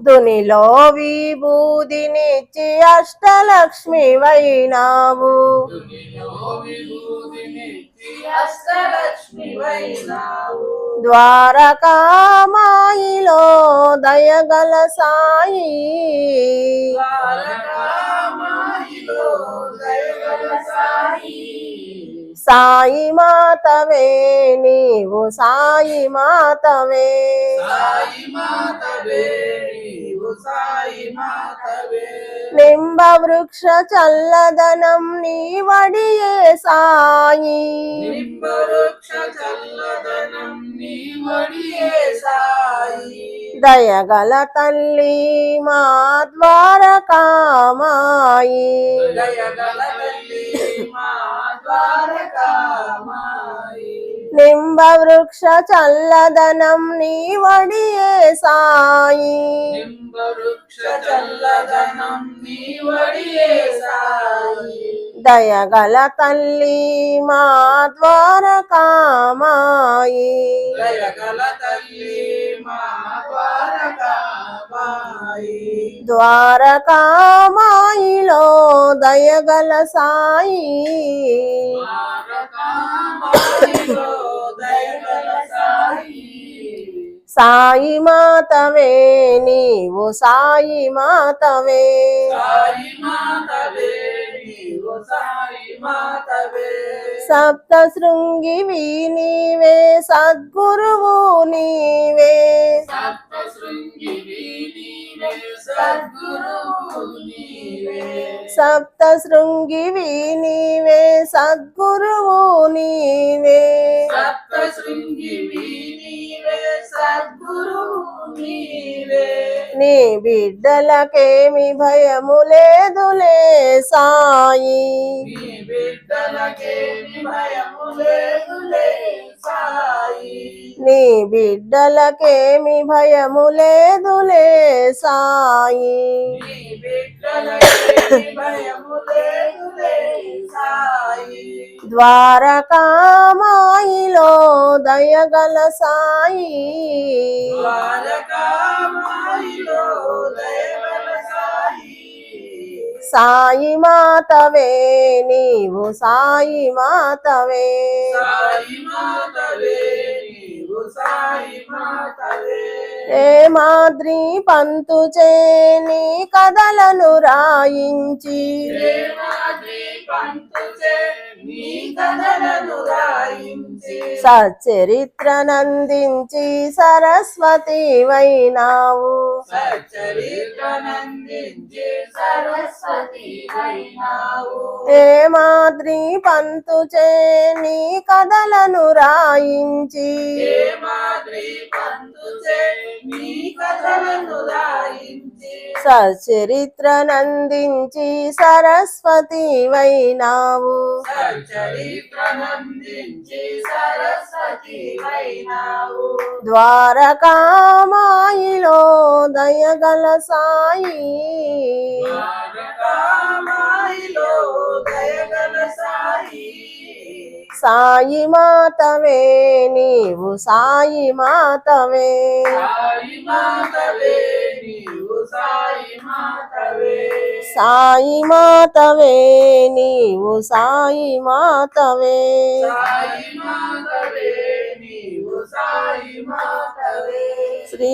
దునిలో విభూదినిచ్చి అష్టలక్ష్మి వైనావు. ద్వారకామాయిలో దయగల సాయి. ద్వారకామాయిలో దయగల సాయి. సాయి మాతవే నీవు సాయి మాతవే. సాయి మాతవే నీవు సాయి మాతవే. నింబ వృక్ష చల్లదనం నీవడియే సాయి. నింబవృక్ష దయగల తల్లి మా ద్వారకామాయి. నింబ వృక్ష చల్లదనం నీవడియే సాయి. నింబవృక్ష చల్లదనం నీ వడియే సాయి. దయగల తల్లి మా ద్వారకామాయి. దయగల తల్లి మా ద్వారకామాయి. ద్వారకామాయిలో దయగల సాయి. సాయి మాతవే నీవు సాయి మాతవే సాయి మాతవే. నీవు సాయి మాతవే సప్త శృంగివి నీవే సద్గురువు నీవే. సప్త శృంగివి నీవే సద్గురువు నీవే. సప్త శృంగివి నీవే. నీ బిడ్డలకేమి భయము లేదులే సాయి. నీ బిడ్డలకేమి భయము లేదులే సాయి. భయము లేదులే ద్వారకామాయిలో దయగల సాయి. సాయి. మాతవే నీవు సాయి మాతవే. ఏ మాద్రి పంతు చేని కథలను రాయించి. పంతుచే నీ కథలను రాయించి సచ్చరిత్రనందించి సరస్వతి వైనావు. సచ్చరిత్రనందించి సరస్వతి అయినావు ఏ మాద్రి పంతు చేని కథలను రాయించి. ఏ మాదిరి పంతుచే నీ కథలను రాయించి సచరిత్రనందించి సరస్వతి వైనావు. సరస్వతి ద్వారకామాయిలో దయగల సాయి ద్వారకామాయిలో దయగల సాయి. సాయి మాతవే నీవు సాయి మాతవే. సాయి మాతవే నీవు సాయి మాతవే సాయి మాతవే నీవు సాయి మాతవే సాయి మాతవే నీవు సాయి మాతవే శ్రీ